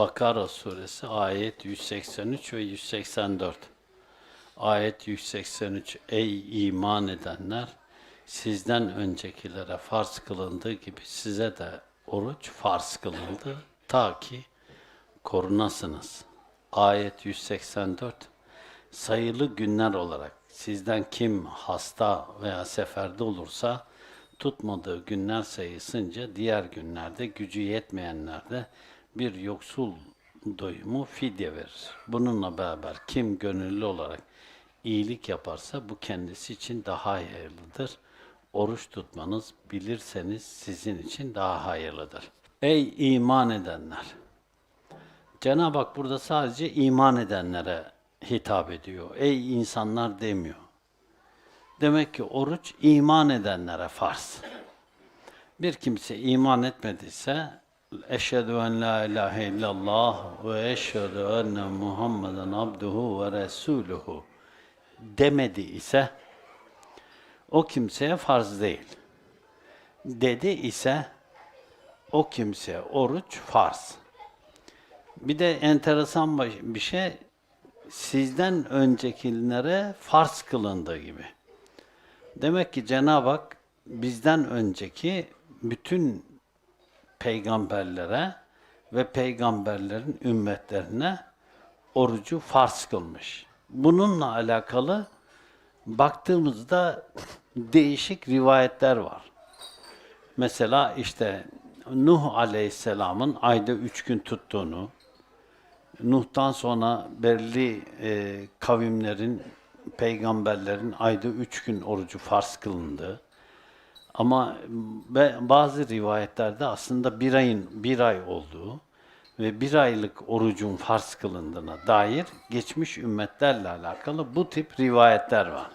Bakara suresi ayet 183 ve 184. Ayet 183 Ey iman edenler sizden öncekilere farz kılındığı gibi size de oruç farz kılındı ta ki korunasınız. Ayet 184 sayılı günler olarak sizden kim hasta veya seferde olursa tutmadığı günler sayısınca diğer günlerde gücü yetmeyenlerde bir yoksul doyumu fidye verir. Bununla beraber kim gönüllü olarak iyilik yaparsa bu kendisi için daha hayırlıdır. Oruç tutmanız bilirseniz sizin için daha hayırlıdır. Ey iman edenler! Cenab-ı Hak burada sadece iman edenlere hitap ediyor. Ey insanlar demiyor. Demek ki oruç iman edenlere farz. Bir kimse iman etmediyse eşhedü en la ilahe illallah ve eşhedü enne Muhammeden abduhu ve resuluhu demedi ise o kimseye farz değil. Dedi ise o kimseye oruç farz. Bir de enteresan bir şey sizden öncekilere farz kılındığı gibi. Demek ki Cenab-ı Hak bizden önceki bütün peygamberlere ve peygamberlerin ümmetlerine orucu farz kılmış. Bununla alakalı baktığımızda değişik rivayetler var. Mesela işte Nuh Aleyhisselam'ın ayda üç gün tuttuğunu, Nuh'tan sonra belli e, kavimlerin, peygamberlerin ayda üç gün orucu farz kılındığı, ama bazı rivayetlerde aslında bir ayın bir ay olduğu ve bir aylık orucun farz kılındığına dair geçmiş ümmetlerle alakalı bu tip rivayetler var.